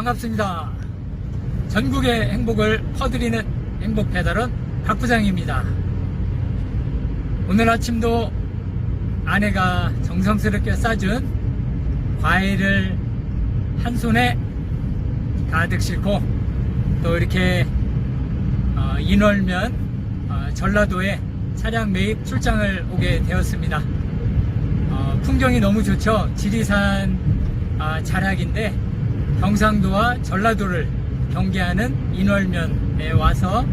반갑습니다. 전국의 행복을 퍼드리는 행복 배달원 박 부장입니다. 오늘 아침도 아내가 정성스럽게 싸준 과일을 한 손에 가득 싣고 또 이렇게 어, 인월면 어, 전라도에 차량 매입 출장을 오게 되었습니다. 어, 풍경이 너무 좋죠. 지리산 아, 자락인데 경상도와 전라도를 경계하는 인월면에 와서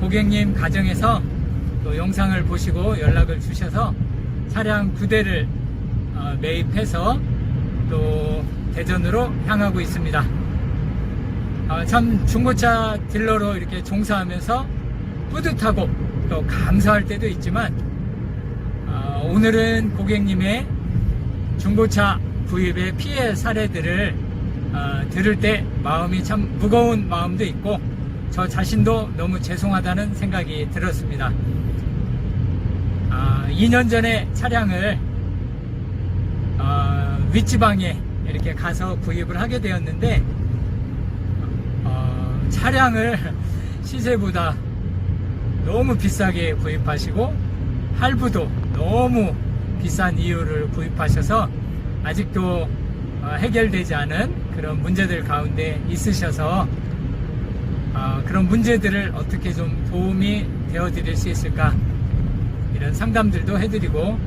고객님 가정에서 또 영상을 보시고 연락을 주셔서 차량 두 대를 어, 매입해서 또 대전으로 향하고 있습니다. 어, 참 중고차 딜러로 이렇게 종사하면서 뿌듯하고 또 감사할 때도 있지만 어, 오늘은 고객님의 중고차 구입의 피해 사례들을 어, 들을 때 마음이 참 무거운 마음도 있고 저 자신도 너무 죄송하다는 생각이 들었습니다. 아, 2년 전에 차량을 어, 윗지방에 이렇게 가서 구입을 하게 되었는데 어, 차량을 시세보다 너무 비싸게 구입하시고 할부도 너무 비싼 이유를 구입하셔서 아직도 어, 해결되지 않은 그런 문제들 가운데 있으셔서 어, 그런 문제들을 어떻게 좀 도움이 되어 드릴 수 있을까 이런 상담들도 해드리고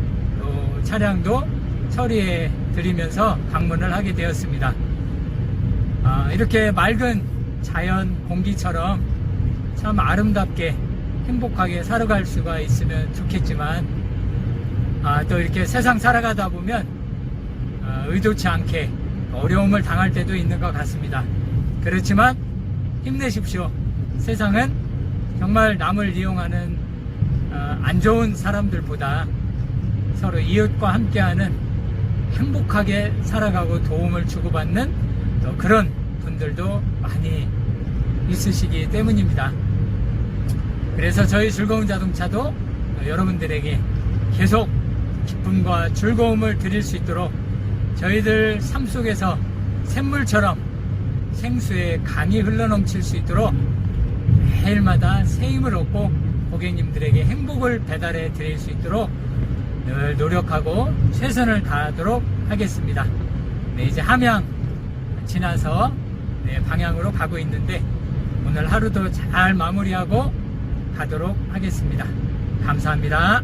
또 차량도 처리해 드리면서 방문을 하게 되었습니다. 아, 이렇게 맑은 자연 공기처럼 참 아름답게 행복하게 살아갈 수가 있으면 좋겠지만 아, 또 이렇게 세상 살아가다 보면 어, 의도치 않게 어려움을 당할 때도 있는 것 같습니다. 그렇지만 힘내십시오. 세상은 정말 남을 이용하는 어, 안 좋은 사람들보다 서로 이웃과 함께하는 행복하게 살아가고 도움을 주고받는 또 그런 분들도 많이 있으시기 때문입니다. 그래서 저희 즐거운 자동차도 여러분들에게 계속 기쁨과 즐거움을 드릴 수 있도록 저희들 삶 속에서 샘물처럼 생수의 강이 흘러넘칠 수 있도록 매일마다 새 힘을 얻고 고객님들에게 행복을 배달해 드릴 수 있도록 늘 노력하고 최선을 다하도록 하겠습니다. 네, 이제 함양 지나서 네, 방향으로 가고 있는데 오늘 하루도 잘 마무리하고 가도록 하겠습니다. 감사합니다.